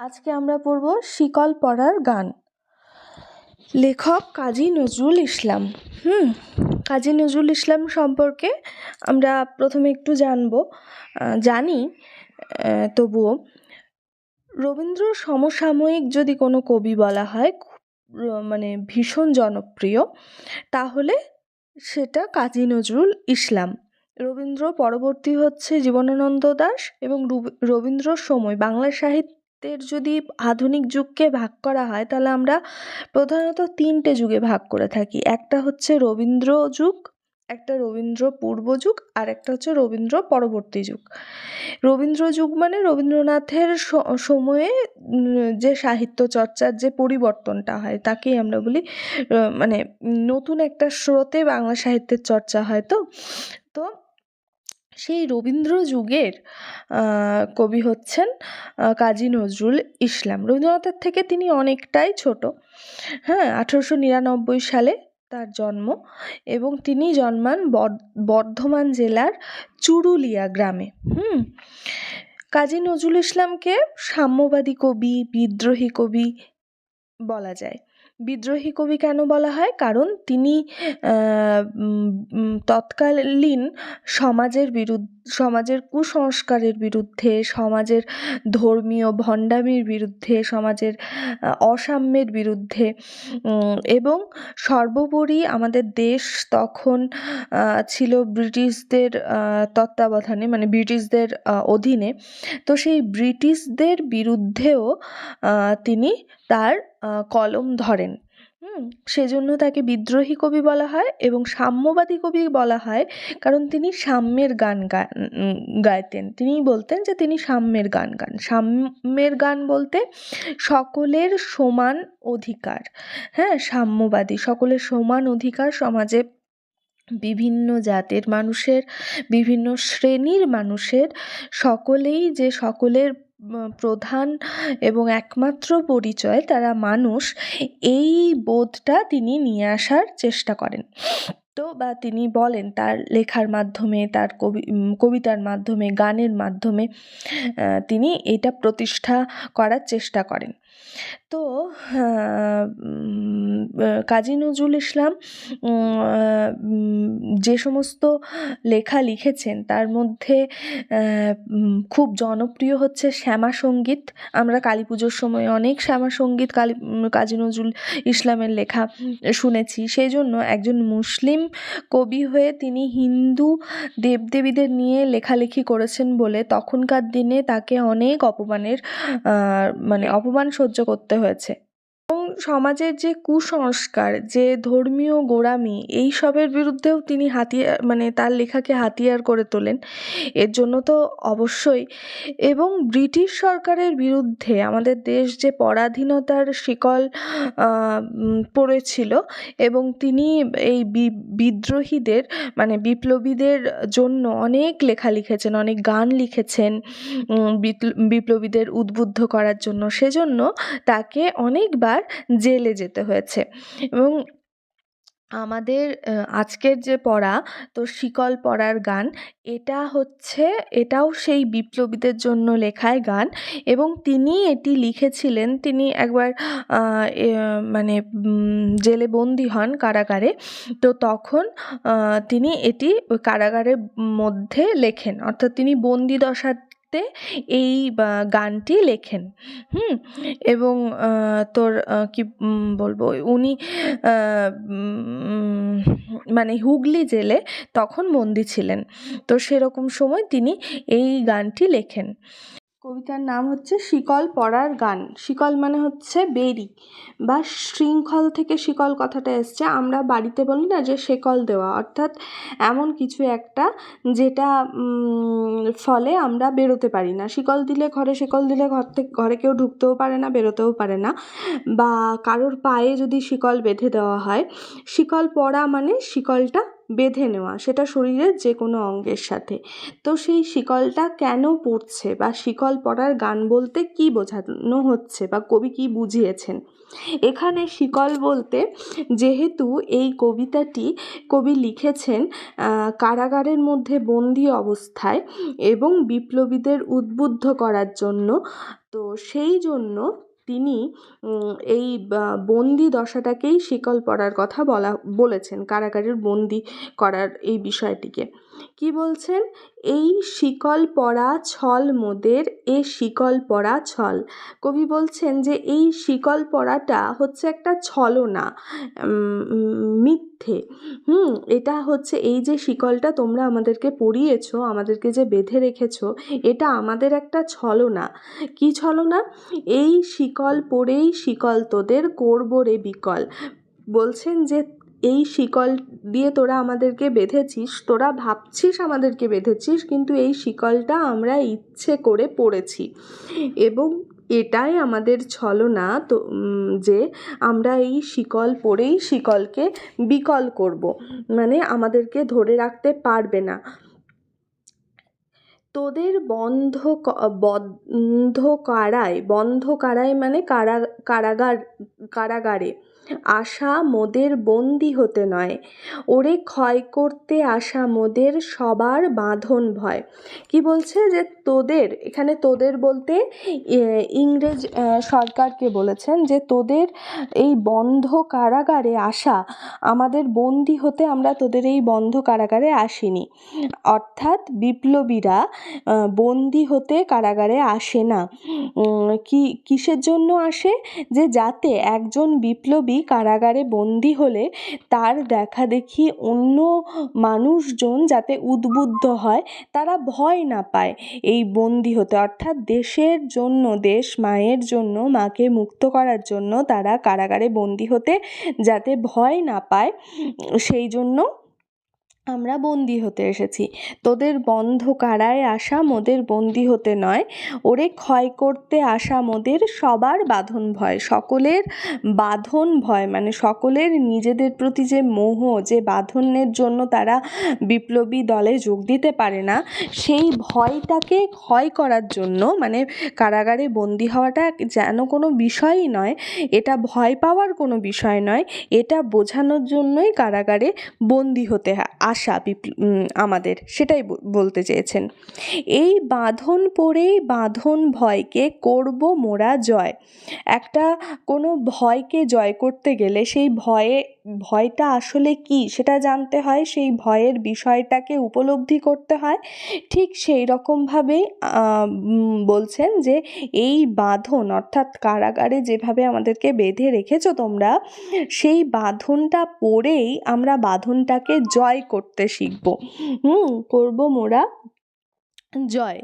আজকে আমরা পড়ব শিকল পরার গান। লেখক কাজী নজরুল ইসলাম। হুম, কাজী নজরুল ইসলাম সম্পর্কে আমরা প্রথমে একটু জানব। জানি তবুও। রবীন্দ্র সমসাময়িক যদি কোনো কবি বলা হয় মানে ভীষণ জনপ্রিয়, তাহলে সেটা কাজী নজরুল ইসলাম। রবীন্দ্র পরবর্তী হচ্ছে জীবনানন্দ দাশ এবং রুব- রবীন্দ্রর সময় বাংলা সাহিত্যের যদি আধুনিক যুগকে ভাগ করা হয়, তাহলে আমরা প্রধানত তিনটে যুগে ভাগ করে থাকি। একটা হচ্ছে রবীন্দ্র যুগ, একটা রবীন্দ্র পূর্ব যুগ, আর একটা হচ্ছে রবীন্দ্র পরবর্তী যুগ। রবীন্দ্র যুগ মানে রবীন্দ্রনাথের সময়ে যে সাহিত্য চর্চার যে পরিবর্তনটা হয়, তাকেই আমরা বলি মানে নতুন একটা স্রোতে বাংলা সাহিত্যের চর্চা হয় তো। তো সেই রবীন্দ্র যুগের কবি হচ্ছেন কাজী নজরুল ইসলাম। রবীন্দ্রনাথের থেকে তিনি অনেকটাই ছোট। হ্যাঁ আঠেরোশো নিরানব্বই সালে তার জন্ম এবং তিনি জন্মান বর্ধমান জেলার চুরুলিয়া গ্রামে। হুম, কাজী নজরুল ইসলামকে সাম্যবাদী কবি, বিদ্রোহী কবি বলা যায়। বিদ্রোহী কবি কেন বলা হয়? কারণ তিনি তৎকালীন সমাজের বিরুদ্ধে, সমাজের কুসংস্কারের বিরুদ্ধে, সমাজের ধর্মীয় ভণ্ডামির বিরুদ্ধে, সমাজের অসাম্যের বিরুদ্ধে এবং সর্বোপরি আমাদের দেশ তখন ছিল ব্রিটিশদের তত্ত্বাবধানে মানে ব্রিটিশদের অধীনে। তো সেই ব্রিটিশদের বিরুদ্ধেও তিনি তার কলম ধরেন। হুম? সেজন্য তাকে বিদ্রোহী কবি বলা হয় এবং সাম্যবাদী কবি বলা হয় কারণ তিনি সাম্যের গান গা- উম, গাইতেন। তিনি বলতেন যে তিনি সাম্যের গান গান। সাম্যের গান বলতে সকলের সমান অধিকার। হ্যাঁ? সাম্যবাদী সকলের সমান অধিকার সমাজে বিভিন্ন জাতের মানুষের বিভিন্ন শ্রেণির মানুষের সকলেই যে সকলের প্রধান এবং একমাত্র পরিচয় তারা মানুষ, এই বোধটা তিনি নিয়ে আসার চেষ্টা করেন। তো বা তিনি বলেন তার লেখার মাধ্যমে, তার কবি কবিতার মাধ্যমে, গানের মাধ্যমে তিনি এটা প্রতিষ্ঠা করার চেষ্টা করেন। তো আহ, কাজী নজরুল ইসলাম যে সমস্ত লেখা লিখেছেন তার মধ্যে খুব জনপ্রিয় হচ্ছে শ্যামা সংগীত। আমরা কালী পুজোর সময় অনেক শ্যামা সংগীত কালী কাজী নজরুল ইসলামের লেখা শুনেছি। সেই জন্য একজন মুসলিম কবি হয়ে তিনি হিন্দু দেবদেবীদের নিয়ে লেখালেখি করেছেন বলে তখনকার দিনে তাকে অনেক অপমানের মানে অপমান সহ্য করতে হয়েছে। এবং সমাজের যে কুসংস্কার, যে ধর্মীয় গোড়ামি, এই সবের বিরুদ্ধেও তিনি হাতিয়ার মানে তার লেখাকে হাতিয়ার করে তোলেন। এর জন্য তো অবশ্যই। এবং ব্রিটিশ সরকারের বিরুদ্ধে আমাদের দেশ যে পরাধীনতার শিকল পড়েছিল এবং তিনি এই বিদ্রোহীদের মানে বিপ্লবীদের জন্য অনেক লেখা লিখেছেন, অনেক গান লিখেছেন বিপ্লবীদের উদ্বুদ্ধ করার জন্য। সেজন্য তাকে অনেকবার জেলে যেতে হয়েছে। এবং আমাদের আজকের যে পড়া, তো শিকল পড়ার গান, এটা হচ্ছে, এটাও সেই বিপ্লবীদের জন্য লেখায় গান। এবং তিনি এটি লিখেছিলেন, তিনি একবার মানে জেলে বন্দি হন কারাগারে। তো তখন তিনি এটি কারাগারের মধ্যে লেখেন। অর্থাৎ তিনি বন্দি দশাতে এই গানটি লেখেন। হুম? এবং তোর কি বলব, উনি মানে হুগলি জেলে তখন বন্দি ছিলেন। তো সেরকম সময় তিনি এই গানটি লেখেন। কবিতার নাম হচ্ছে শিকল পড়ার গান। শিকল মানে হচ্ছে বেরি বা শৃঙ্খল থেকে শিকল কথাটা এসছে। আমরা বাড়িতে বলি না যে শেকল দেওয়া। অর্থাৎ এমন কিছু একটা যেটা ফলে আমরা বেরোতে পারি না। শিকল দিলে ঘরে শিকল দিলে ঘর থেকে ঘরে কেউ ঢুকতেও পারে না, বেরোতেও পারে না। বা কারোর পায়ে যদি শিকল বেঁধে দেওয়া হয়, শিকল পড়া মানে শিকলটা বেঁধে নেওয়া, সেটা শরীরের যে কোনো অঙ্গের সাথে। তো সেই শিকলটা কেন পড়ছে বা শিকল পড়ার গান বলতে কী বোঝানো হচ্ছে বা কবি কী বুঝিয়েছেন? এখানে শিকল বলতে যেহেতু এই কবিতাটি কবি লিখেছেন কারাগারের মধ্যে বন্দি অবস্থায় এবং বিপ্লবীদের উদ্বুদ্ধ করার জন্য। তো সেই জন্য তিনি এই বন্দি দশাটাকেই শিকল পরার কথা বলা বলেছেন কারাগারের বন্দি করার এই বিষয়টিকে। কি বলছেন? এই শিকল পরা ছল মোদের, এ শিকল পরা ছল। কবি বলছেন যে এই শিকল পরাটা হচ্ছে একটা ছলনা মিথ্যে। হুম, এটা হচ্ছে এই যে শিকলটা তোমরা আমাদেরকে পরিয়েছো আমাদেরকে যে বেঁধে রেখেছ, এটা আমাদের একটা ছলনা। কী ছলনা? এই শিকল পরেই শিকল তোদের করব রে বিকল। বলছেন যে এই শিকল দিয়ে তোরা আমাদেরকে বেঁধেছিস, তোরা ভাবছিস আমাদেরকে বেঁধেছিস, কিন্তু এই শিকলটা আমরা ইচ্ছে করে পড়েছি। এবং এটাই আমাদের ছলনা তো যে আমরা এই শিকল পরেই শিকলকে বিকল করব। মানে আমাদেরকে ধরে রাখতে পারবে না। তোদের বন্ধ বন্ধ কারায় বন্ধ কারায় মানে কারা, কারাগার, কারাগারে আশা মোদের বন্দি হতে নয়। ওরে ক্ষয় করতে আসা মোদের সবার বাঁধন ভয়। কি বলছে যে তোদের, এখানে তোদের বলতে ইংরেজ সরকারকে বলেছেন যে তোদের এই বন্ধ কারাগারে আসা, আমাদের বন্দি হতে আমরা তোদের এই বন্ধ কারাগারে আসিনি। অর্থাৎ বিপ্লবীরা বন্দি হতে কারাগারে আসে না। কি, কিসের জন্য আসে? যে যাতে একজন বিপ্লবী কারাগারে বন্দি হলে তার দেখা দেখি অন্য মানুষজন যাতে উদ্বুদ্ধ হয়, তারা ভয় না পায় এই বন্দি হতে। অর্থাৎ দেশের জন্য, দেশ মায়ের জন্য, মাকে মুক্ত করার জন্য তারা কারাগারে বন্দি হতে যাতে ভয় না পায়, সেই জন্য আমরা বন্দি হতে এসেছি। তোদের বন্ধ কারায় আসা মোদের বন্দি হতে নয়। ওরে ক্ষয় করতে আসা মোদের সবার বাঁধন ভয়, সকলের বাঁধন ভয় মানে সকলের নিজেদের প্রতি যে মোহ, যে বাঁধনের জন্য তারা বিপ্লবী দলে যোগ দিতে পারে না, সেই ভয়টাকে ক্ষয় করার জন্য মানে কারাগারে বন্দি হওয়াটা যেন কোনো বিষয়ই নয়, এটা ভয় পাওয়ার কোনো বিষয় নয়, এটা বোঝানোর জন্যই কারাগারে বন্দি হতে আসা আমাদের, সেটাই বলতে চেয়েছেন। এই বাঁধন পড়েই বাঁধন ভয়কে করব মোরা জয়। একটা কোনো ভয়কে জয় করতে গেলে সেই ভয়ে, ভয়টা আসলে কী সেটা জানতে হয়, সেই ভয়ের বিষয়টাকে উপলব্ধি করতে হয়। ঠিক সেই রকমভাবেই বলছেন যে এই বাঁধন অর্থাৎ কারাগারে যেভাবে আমাদেরকে বেঁধে রেখেছো তোমরা, সেই বাঁধনটা পড়েই আমরা বাঁধনটাকে জয় করতে শিখব। হুম, করব মোরা। জয়।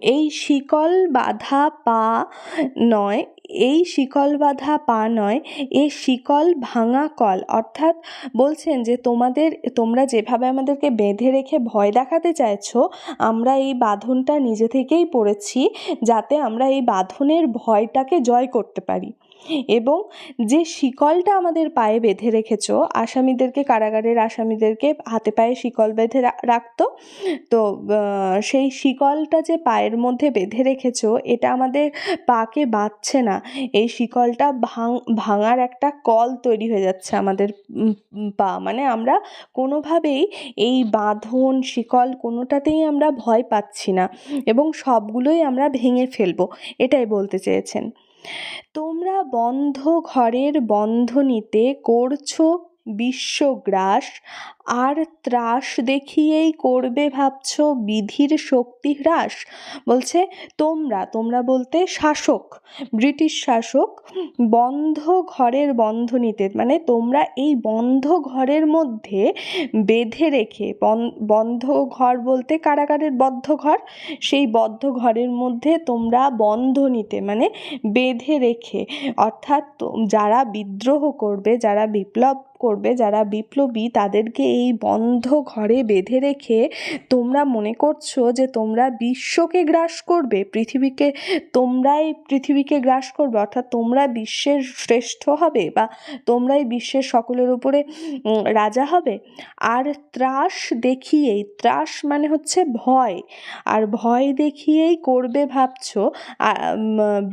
এই শিকল বাঁধা পা নয়, এই শিকল বাঁধা পা নয়, এ শিকল ভাঙা কল। অর্থাৎ বলছেন যে তোমাদের, তোমরা যেভাবে আমাদেরকে বেঁধে রেখে ভয় দেখাতে চাইছো, আমরা এই বাঁধনটা নিজে থেকেই পড়েছি, যাতে আমরা এই বাঁধনের ভয়টাকে জয় করতে পারি। এবং যে শিকলটা আমাদের পায়ে বেঁধে রেখেছ, আসামিদেরকে কারাগারের আসামিদেরকে হাতে পায়ে শিকল বেঁধে রাখতো, তো সেই শিকলটা যে পায়ের মধ্যে বেঁধে রেখেছ, এটা আমাদের পাকে বাঁধছে না। এই শিকলটা ভাঙ, ভাঙার একটা কল তৈরি হয়ে যাচ্ছে আমাদের পা। মানে আমরা কোনোভাবেই এই বাঁধন, শিকল কোনোটাতেই আমরা ভয় পাচ্ছি না এবং সবগুলোই আমরা ভেঙে ফেলব, এটাই বলতে চেয়েছেন। তোমরা বন্ধ ঘরের বন্ধনীতে করছ বিশ্বগ্রাস আর ত্রাস দেখিয়েই করবে ভাবছ বিধির শক্তি হ্রাস। বলছে, তোমরা তোমরা বলতে শাসক, ব্রিটিশ শাসক, বন্ধ ঘরের বন্ধনীতে মানে তোমরা এই বন্ধ ঘরের মধ্যে বেঁধে রেখে বন্ধ ঘর বলতে কারাগারের বদ্ধ ঘর, সেই বদ্ধ ঘরের মধ্যে তোমরা বন্ধনীতে মানে বেঁধে রেখে, অর্থাৎ যারা বিদ্রোহ করবে, যারা বিপ্লব করবে, যারা বিপ্লবী, তাদেরকে এই বন্ধ ঘরে বেঁধে রেখে তোমরা মনে করছ যে তোমরা বিশ্বকে গ্রাস করবে? পৃথিবীকে তোমরাই পৃথিবীকে গ্রাস করবে? অর্থাৎ তোমরা বিশ্বের শ্রেষ্ঠ হবে বা তোমরাই বিশ্বের সকলের উপরে রাজা হবে? আর ত্রাস দেখিয়েই, ত্রাস মানে হচ্ছে ভয়। আর ভয় দেখিয়েই করবে ভাবছ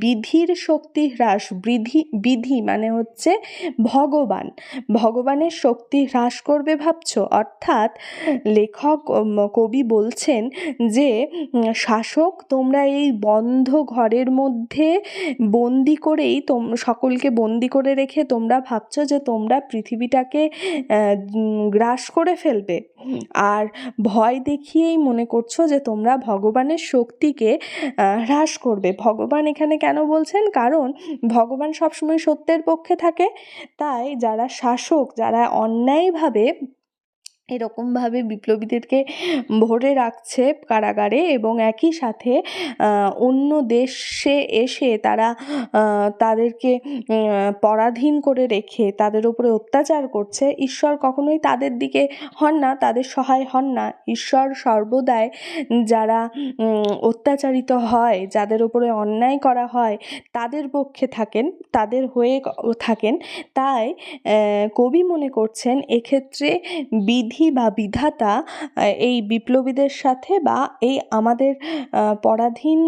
বিধির শক্তি হ্রাস, বিধি বিধি মানে হচ্ছে ভগবান। ভগবানের শক্তি হ্রাস করবে ভাবছ? অর্থাৎ লেখক কবি বলছেন যে শাসক তোমরা এই বন্ধ ঘরের মধ্যে বন্দি করেই তোম, সকলকে বন্দি করে রেখে তোমরা ভাবছ যে তোমরা পৃথিবীটাকে গ্রাস করে ফেলবে। আর ভয় দেখিয়েই মনে করছ যে তোমরা ভগবানের শক্তিকে হ্রাস করবে। ভগবান এখানে কেন বলছেন? কারণ ভগবান সবসময় সত্যের পক্ষে থাকে। তাই যারা শাসক, যারা অন্যায়ভাবে এরকমভাবে বিপ্লবীদেরকে ভরে রাখছে কারাগারে এবং একই সাথে অন্য দেশে এসে তারা তাদেরকে পরাধীন করে রেখে তাদের উপরে অত্যাচার করছে। ঈশ্বর কখনোই তাদের দিকে হন না, তাদের সহায় হন না। ঈশ্বর সর্বদাই যারা অত্যাচারিত হয়, যাদের উপরে অন্যায় করা হয়, তাদের পক্ষে থাকেন, তাদের হয়ে থাকেন। তাই কবি মনে করছেন, এক্ষেত্রে বিধি বা বিধাতা এই বিপ্লবীদের সাথে বা এই আমাদের পরাধীন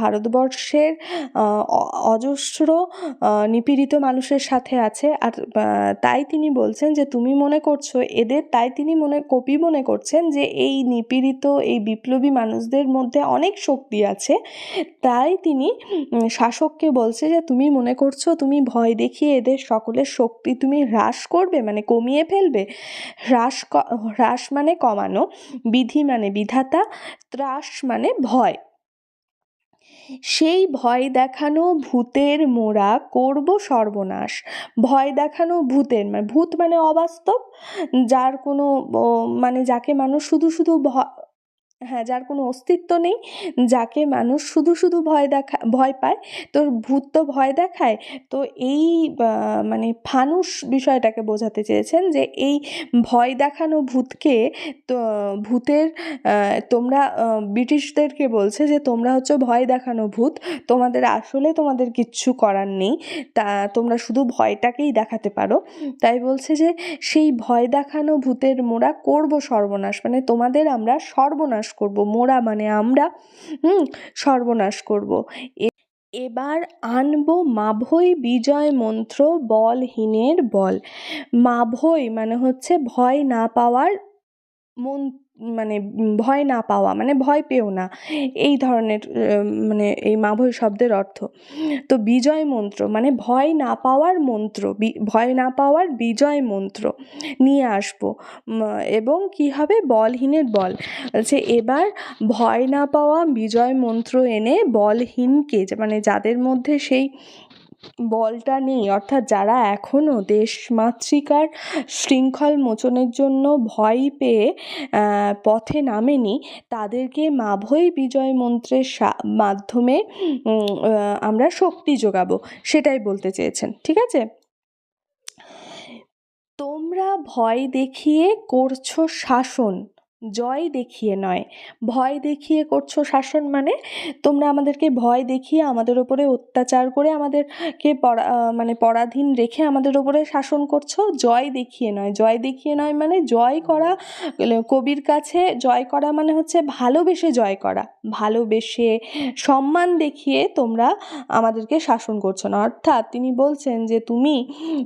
ভারতবর্ষের অজস্র নিপীড়িত মানুষের সাথে আছে। আর তাই তিনি বলছেন যে, তুমি মনে করছ, এদের তাই তিনি মনে কপি মনে করছেন যে, এই নিপীড়িত, এই বিপ্লবী মানুষদের মধ্যে অনেক শক্তি আছে। তাই তিনি শাসককে বলছে যে, তুমি মনে করছ, তুমি ভয় দেখিয়ে এদের সকলের শক্তি তুমি হ্রাস করবে মানে কমিয়ে ফেলবে। হ্রাস হ্রাস মানে কমানো, বিধি মানে বিধাতা, ত্রাস মানে ভয়। সেই ভয় দেখানো ভূতের মোড়া করব সর্বনাশ। ভয় দেখানো ভূতের মানে ভূত মানে অবাস্তব, যার কোনো মানে যাকে মানুষ শুধু শুধু হ্যাঁ যার কোনো অস্তিত্ব নেই, যাকে মানুষ শুধু শুধু ভয় দেখা, ভয় পায়, তোর ভূত তো ভয় দেখায়, তো এই মানে ফানুষ বিষয়টাকে বোঝাতে চেয়েছেন যে এই ভয় দেখানো ভূতকে তো, ভূতের তোমরা ব্রিটিশদেরকে বলছে যে তোমরা হচ্ছে ভয় দেখানো ভূত, তোমাদের আসলে তোমাদের কিচ্ছু করার নেই, তা তোমরা শুধু ভয়টাকেই দেখাতে পারো। তাই বলছে যে সেই ভয় দেখানো ভূতের মোড়া করব সর্বনাশ মানে তোমাদের আমরা সর্বনাশ করব, মোরা মানে আমরা, হুম, সর্বনাশ করব। এবার আনব মাভৈ বিজয় মন্ত্র বলহীনের বল। মাভৈ মানে হচ্ছে ভয় না পাওয়ার মন মানে ভয় না পাওয়া মানে ভয় পেও না। এই ধরনের মানে এই মাভৈ শব্দের অর্থ। তো বিজয় মন্ত্র মানে ভয় না পাওয়ার মন্ত্র ভয় না পাওয়ার বিজয় মন্ত্র নিয়ে আসব। এবং কি হবে? বলহীনের বল। যে এবার ভয় না পাওয়া বিজয় মন্ত্র এনে বলহীনকে মানে যাদের মধ্যে সেই বলটা নেই। অর্থাৎ যারা এখনও দেশ মাতৃকার শৃঙ্খল মোচনের জন্য ভয় পেয়ে পথে নামেনি, তাদেরকে মাভৈ বিজয় মন্ত্রের মাধ্যমে আমরা শক্তি যোগাবো, সেটাই বলতে চেয়েছেন, ঠিক আছে? তোমরা ভয় দেখিয়ে করছ শাসন। জয় দেখিয়ে নয়। ভয় দেখিয়ে করছ শাসন মানে? তোমরা আমাদেরকে ভয় দেখিয়ে আমাদের ওপরে অত্যাচার করে আমাদেরকে পরা মানে পরাধীন রেখে আমাদের ওপরে শাসন করছ? জয় দেখিয়ে নয়। জয় দেখিয়ে নয় মানে জয় করা কবির কাছে জয় করা মানে হচ্ছে ভালোবেসে জয় করা। ভালোবেসে সম্মান দেখিয়ে তোমরা আমাদেরকে শাসন করছ না। অর্থাৎ তিনি বলছেন যে তুমি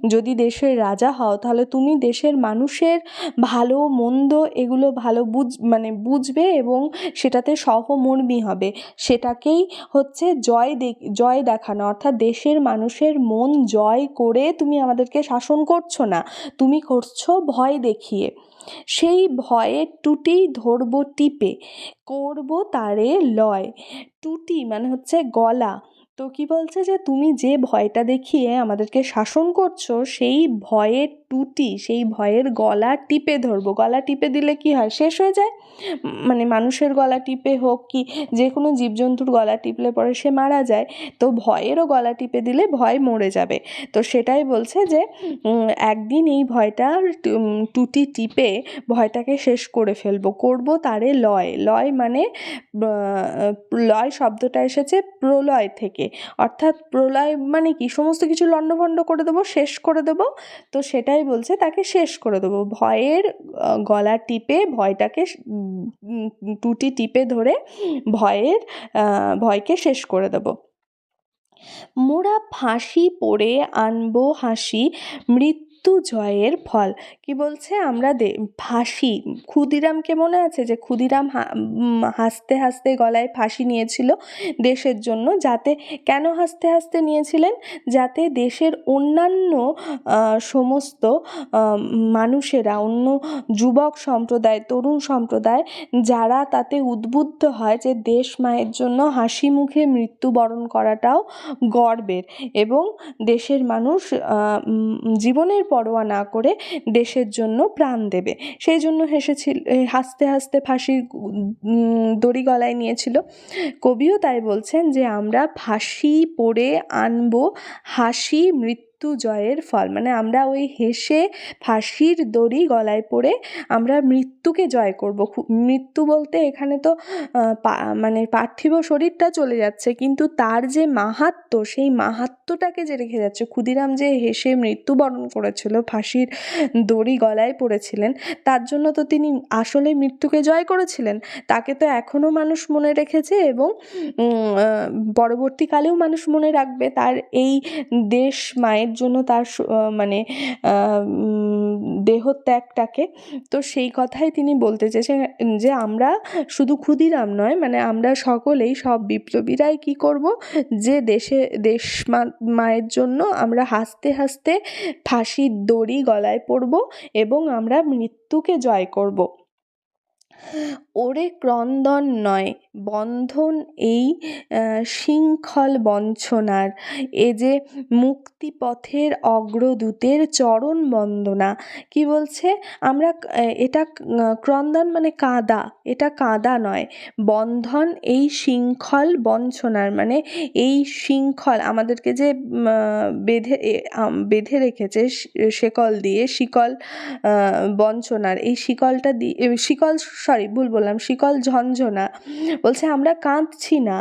যদি দেশের রাজা হও, তাহলে তুমি দেশের মানুষের ভালো, মন্দ এগুলো ভালো বুঝ মানে বুঝবে এবং সেটাতে সহমর্মী হবে। সেটাকেই হচ্ছে জয় জয় দেখানো। অর্থাৎ দেশের মানুষের মন জয় করে তুমি আমাদেরকে শাসন করছ না, তুমি করছ ভয় দেখিয়ে। সেই ভয়ের টুটি ধরবো টিপে, করব তারে লয়। টুটি মানে হচ্ছে গলা। তো কি বলছে যে, তুমি যে ভয়টা দেখিয়ে আমাদেরকে শাসন করছ, সেই ভয়ের টুটি সেই ভয়ের গলা টিপে ধরবো। গলা টিপে দিলে কি হয়? শেষ হয়ে যায়? মানে মানুষের গলা টিপে হোক কি, যে কোনো জীবজন্তুর গলা টিপলে পরে সে মারা যায়, তো ভয়েরও গলা টিপে দিলে ভয় মরে যাবে। তো সেটাই বলছে যে একদিন এই ভয়টা টুটি টিপে ভয়টাকে শেষ করে ফেলব। করব তারে লয়। লয় মানে লয় শব্দটা এসেছে প্রলয় থেকে। অর্থাৎ প্রলয় মানে কি? সমস্ত কিছু লণ্ডভণ্ড করে দেবো, শেষ করে দেবো। তো সেটাই বলছে, তাকে শেষ করে দেবো। ভয়ের গলা টিপে, ভয়টাকে টুটি টিপে ধরে ভয়ের ভয়কে শেষ করে দেবো। মোরা ফাঁসি পড়ে আনব হাসি, মৃত্যু মৃত্যু জয়ের ফল। কি বলছে? আমরা ফাঁসি। ক্ষুদিরামকে মনে আছে যে ক্ষুদিরাম হাসতে হাসতে গলায় ফাঁসি নিয়েছিল দেশের জন্য, যাতে, কেন হাসতে হাসতে নিয়েছিলেন? যাতে দেশের অন্যান্য সমস্ত মানুষেরা, অন্য যুবক সম্প্রদায়, তরুণ সম্প্রদায়, যারা তাতে উদ্বুদ্ধ হয় যে দেশ মায়ের জন্য হাসি মুখে মৃত্যুবরণ করাটাও গর্বের। এবং দেশের মানুষ জীবনের পরোয়া না করে দেশের জন্য প্রাণ দেবে। সেই জন্য হেসেছিল হাসতে হাসতে ফাঁসির দড়ি গলায় নিয়েছিল। কবিও তাই বলছেন যে, আমরা ফাঁসি পড়ে আনব, হাসি মৃত্যু মৃত্যু জয়ের ফল। মানে আমরা ওই হেসে ফাঁসির দড়ি গলায় পড়ে আমরা মৃত্যুকে জয় করব। মৃত্যু বলতে এখানে তো মানে পার্থিব শরীরটা চলে যাচ্ছে, কিন্তু তার যে মাহাত্ম, সেই মাহাত্মটাকে যে রেখে যাচ্ছে, ক্ষুদিরাম যে হেসে মৃত্যুবরণ করেছিল, ফাঁসির দড়ি গলায় পড়েছিলেন, তার জন্য তো তিনি আসলে মৃত্যুকে জয় করেছিলেন, তাকে তো এখনও মানুষ মনে রেখেছে এবং পরবর্তীকালেও মানুষ মনে রাখবে, তার এই দেশ মায়ের জন্য তার মানে দেহত্যাগটাকে। তো সেই কথাই তিনি বলতে চেয়েছেন যে, আমরা শুধু ক্ষুদিরাম নয় মানে আমরা সকলেই সব বিপ্লবীরাই কী করব? যে দেশে, দেশ মায়ের জন্য আমরা হাসতে হাসতে ফাঁসির দড়ি গলায় পরব এবং আমরা মৃত্যুকে জয় করব। ওরে ক্রন্দন নয়, বন্ধন এই শৃঙ্খল বঞ্চনার। এ যে মুক্তিপথের অগ্রদূতের চরণ বন্দনা। কি বলছে? আমরা, এটা ক্রন্দন মানে কাঁদা, এটা কাঁদা নয়। বন্ধন এই শৃঙ্খল বঞ্চনার মানে এই শৃঙ্খল আমাদেরকে যে বেঁধে বেঁধে রেখেছে শেকল দিয়ে, শিকল বঞ্চনার। এই শিকলটা দিয়ে শিকল সরি ভুল বললাম, শিকল ঝনঝনা। বলছে, আমরা কাঁদছি না।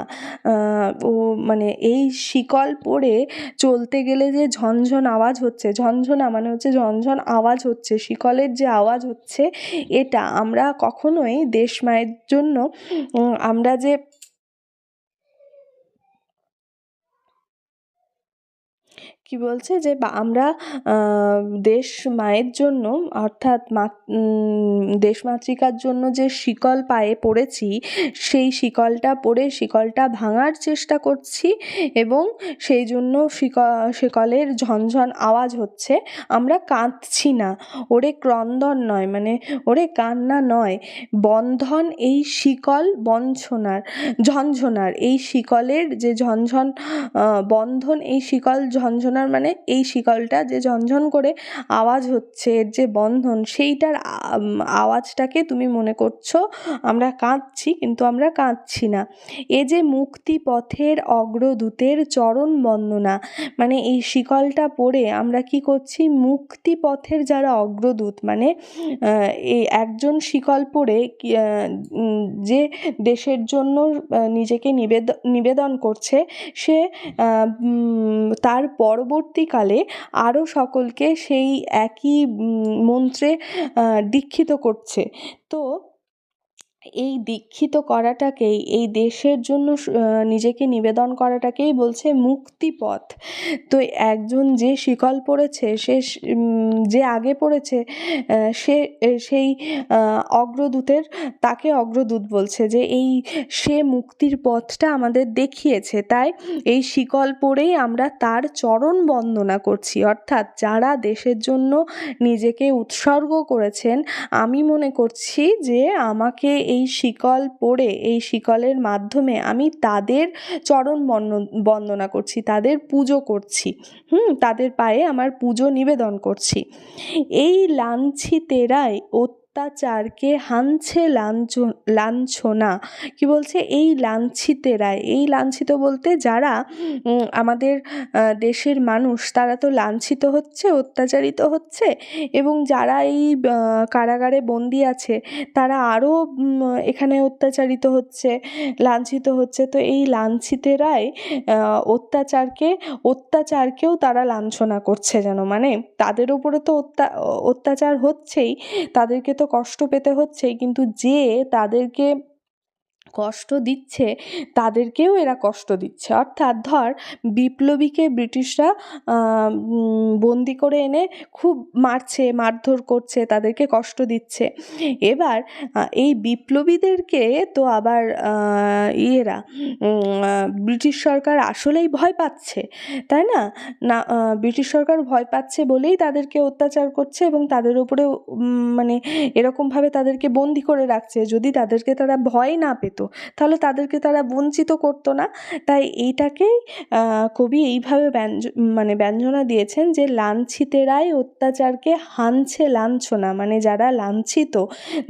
ও মানে এই শিকল পরে চলতে গেলে যে ঝনঝন আওয়াজ হচ্ছে, ঝনঝনা মানে হচ্ছে ঝনঝন আওয়াজ হচ্ছে, শিকলের যে আওয়াজ হচ্ছে এটা, আমরা কখনোই দেশ মায়ের জন্য আমরা যে কি বলছে যে আমরা দেশ মায়ের জন্য, অর্থাৎ মা দেশ মাতৃকার জন্য যে শিকল পায়ে পড়েছি, সেই শিকলটা পড়ে শিকলটা ভাঙার চেষ্টা করছি এবং সেই জন্য শিকলের ঝনঝন আওয়াজ হচ্ছে। আমরা কাঁদছি না। ওরে ক্রন্দন নয় মানে ওরে কান্না নয়। বন্ধন এই শিকল বঞ্চনার ঝনঝনার। এই শিকলের যে ঝনঝন বন্ধন, এই শিকল ঝনঝনার ঝনঝনার মানে এই শিকলটা যে ঝনঝন করে আওয়াজ হচ্ছে, এর যে বন্ধন, সেইটার আওয়াজটাকে তুমি মনে করছ, আমরা কাঁদছি কিন্তু আমরা কাঁদছি না। এ যে মুক্তি পথের অগ্রদূতের চরণ বন্দনা মানে এই শিকলটা পরে আমরা কি করছি? মুক্তি পথের যারা অগ্রদূত মানে এই একজন শিকল পরে যে দেশের জন্য নিজেকে নিবেদন নিবেদন করছে, সে তার পরবর্তী পরবর্তীকালে আরও সকলকে সেই একই মন্ত্রে দীক্ষিত করছে। তো এই দীক্ষিত করাটাকেই, এই দেশের জন্য নিজেকে নিবেদন করাটাকেই বলছে মুক্তিপথ তো একজন যে শিকল পড়েছে, সে যে আগে পড়েছে সে সেই অগ্রদূতের, তাকে অগ্রদূত বলছে যে এই, সে মুক্তির পথটা আমাদের দেখিয়েছে। তাই এই শিকল পড়েই আমরা তার চরণ বন্দনা করছি। অর্থাৎ যারা দেশের জন্য নিজেকে উৎসর্গ করেছেন, আমি মনে করছি যে আমাকে এই শিকল পড়ে, এই শিকলের মাধ্যমে আমি তাদের চরণ বন্দ- বন্দনা করছি, তাদের পুজো করছি, হুম, তাদের পায়ে আমার পুজো নিবেদন করছি। এই লাঞ্ছিতেরাই অত্যাচারকে হানছে লাঞ্ছ, লাঞ্ছনা। কি বলছে? এই লাঞ্ছিতেরাই। এই লাঞ্ছিত বলতে যারা আমাদের দেশের মানুষ, তারা তো লাঞ্ছিত হচ্ছে, অত্যাচারিত হচ্ছে এবং যারা এই কারাগারে বন্দি আছে, তারা আরও এখানে অত্যাচারিত হচ্ছে, লাঞ্ছিত হচ্ছে। তো এই লাঞ্ছিতেরাই অত্যাচারকে, অত্যাচারকেও তারা লাঞ্ছনা করছে যেন। মানে তাদের উপরে তো অত্যা, অত্যাচার হচ্ছেই, তাদেরকে তো কষ্ট পেতে হচ্ছে কিন্তু যে তাদেরকে কষ্ট দিচ্ছে, তাদেরকেও এরা কষ্ট দিচ্ছে। অর্থাৎ ধর, বিপ্লবীকে ব্রিটিশরা বন্দি করে এনে খুব মারছে, মারধর করছে, তাদেরকে কষ্ট দিচ্ছে। এবার এই বিপ্লবীদেরকে তো আবার ইয়েরা ব্রিটিশ সরকার আসলেই ভয় পাচ্ছে, তাই না? না ব্রিটিশ সরকার ভয় পাচ্ছে বলেই তাদেরকে অত্যাচার করছে এবং তাদের উপরে মানে এরকমভাবে তাদেরকে বন্দি করে রাখছে। যদি তাদেরকে তারা ভয় না পেত তাহলে তাদেরকে তারা বঞ্চিত করতো না। তাই এইটাকেই কবি এইভাবে ব্যঞ্জ মানে ব্যঞ্জনা দিয়েছেন যে লাঞ্ছিতেরাই অত্যাচারকে হানছে লাঞ্ছনা। মানে যারা লাঞ্ছিত,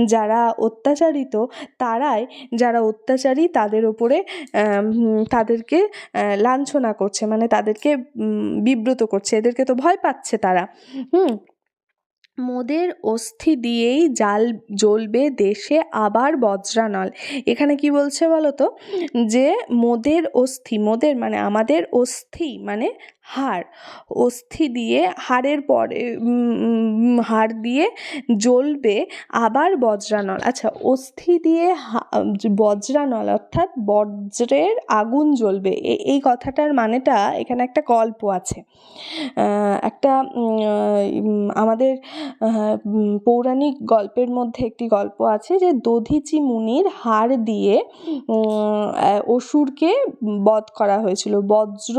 যারা অত্যাচারিত, তারাই, যারা অত্যাচারী তাদের ওপরে তাদেরকে লাঞ্ছনা করছে। মানে তাদেরকে বিব্রত করছে। এদেরকে তো ভয় পাচ্ছে তারা। হুম? মোদের অস্থি দিয়েই জাল জ্বলবে দেশে আবার বজ্রানল। এখানে কি বলছে বলো তো যে মোদের অস্থি, মোদের মানে আমাদের অস্থি মানে হাড় অস্থি দিয়ে হাড়ের পরে হাড় দিয়ে জ্বলবে আবার বজ্রানল। আচ্ছা অস্থি দিয়ে বজ্রানল অর্থাৎ বজ্রের আগুন জ্বলবে। এই কথাটার মানেটা এখানে একটা গল্প আছে। একটা আমাদের পৌরাণিক গল্পের মধ্যে একটি গল্প আছে যে দধিচি মুনির হাড় দিয়ে অসুরকে বধ করা হয়েছিল, বজ্র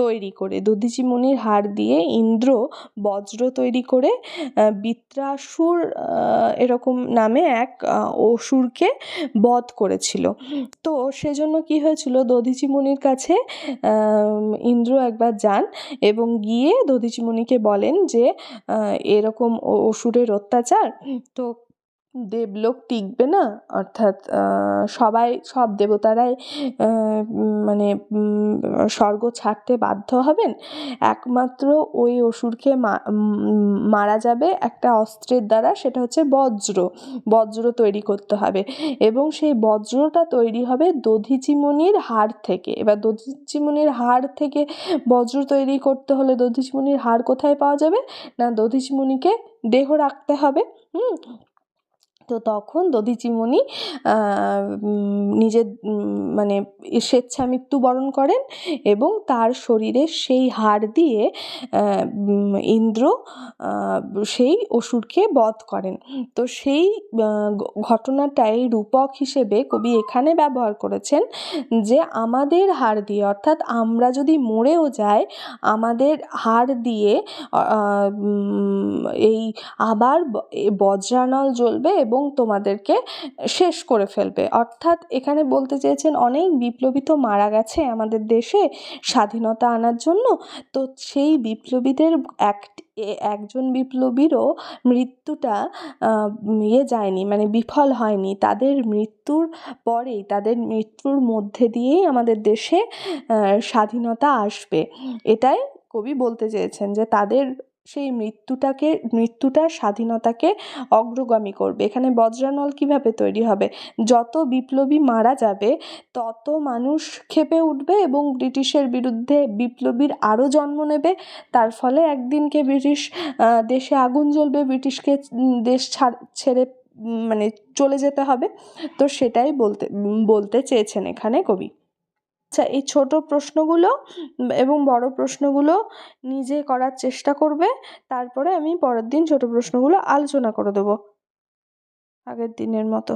তৈরি করে। দধিচি মুনির হাড় দিয়ে ইন্দ্র বজ্র তৈরি করে বৃত্রাসুর এরকম নামে এক অসুরকে বধ করেছিল। তো সেজন্য কি হয়েছিল? দধিচি মুনির কাছে ইন্দ্র একবার যান এবং গিয়ে দধিচি মুনিকে বলেন যে এরকম অসুরের অত্যাচার? তো দেবলোক টিকবে না? অর্থাৎ সবাই, সব দেবতারাই মানে স্বর্গ ছাড়তে বাধ্য হবেন? একমাত্র ওই অসুরকে মারা যাবে একটা অস্ত্রের দ্বারা, সেটা হচ্ছে বজ্র। বজ্র তৈরি করতে হবে। এবং সেই বজ্রটা তৈরি হবে দধিচিমনির হাড় থেকে। এবার দধিচিমনির হাড় থেকে বজ্র তৈরি করতে হলে দধিচিমনির হাড় কোথায় পাওয়া যাবে? না দধিচিমনিকে দেহ রাখতে হবে হুম? তো তখন দধিচিমনি নিজের মানে স্বেচ্ছা মৃত্যুবরণ করেন এবং তার শরীরে সেই হাড় দিয়ে ইন্দ্র সেই অসুরকে বধ করেন। তো সেই ঘটনাটাই রূপক হিসেবে কবি এখানে ব্যবহার করেছেন যে আমাদের হাড় দিয়ে, অর্থাৎ আমরা যদি মরেও যাই, আমাদের হাড় দিয়ে এই আবার বজ্রানল জ্বলবে এবং তোমাদেরকে শেষ করে ফেলবে। অর্থাৎ এখানে বলতে চেয়েছেন, অনেক বিপ্লবী তো মারা গেছে আমাদের দেশে স্বাধীনতা আনার জন্য। তো সেই বিপ্লবীদের এক একজন বিপ্লবীরও মৃত্যুটা ইয়ে যায়নি মানে বিফল হয়নি। তাদের মৃত্যুর পরেই, তাদের মৃত্যুর মধ্যে দিয়েই আমাদের দেশে স্বাধীনতা আসবে। এটাই কবি বলতে চেয়েছেন যে তাদের সেই মৃত্যুটাকে, মৃত্যুটার স্বাধীনতাকে অগ্রগামী করবে। এখানে বজ্রানল কীভাবে তৈরি হবে? যত বিপ্লবী মারা যাবে, তত মানুষ ক্ষেপে উঠবে এবং ব্রিটিশের বিরুদ্ধে বিপ্লবীর আরও জন্ম নেবে। তার ফলে একদিনকে ব্রিটিশ দেশে আগুন জ্বলবে, ব্রিটিশকে দেশ ছাড় মানে চলে যেতে হবে। তো সেটাই বলতে বলতে চেয়েছেন এখানে কবি। এই ছোট প্রশ্নগুলো এবং বড় প্রশ্নগুলো নিজে করার চেষ্টা করবে। তারপরে আমি পরের দিন ছোট প্রশ্নগুলো আলোচনা করে দেবো আগের দিনের মতো।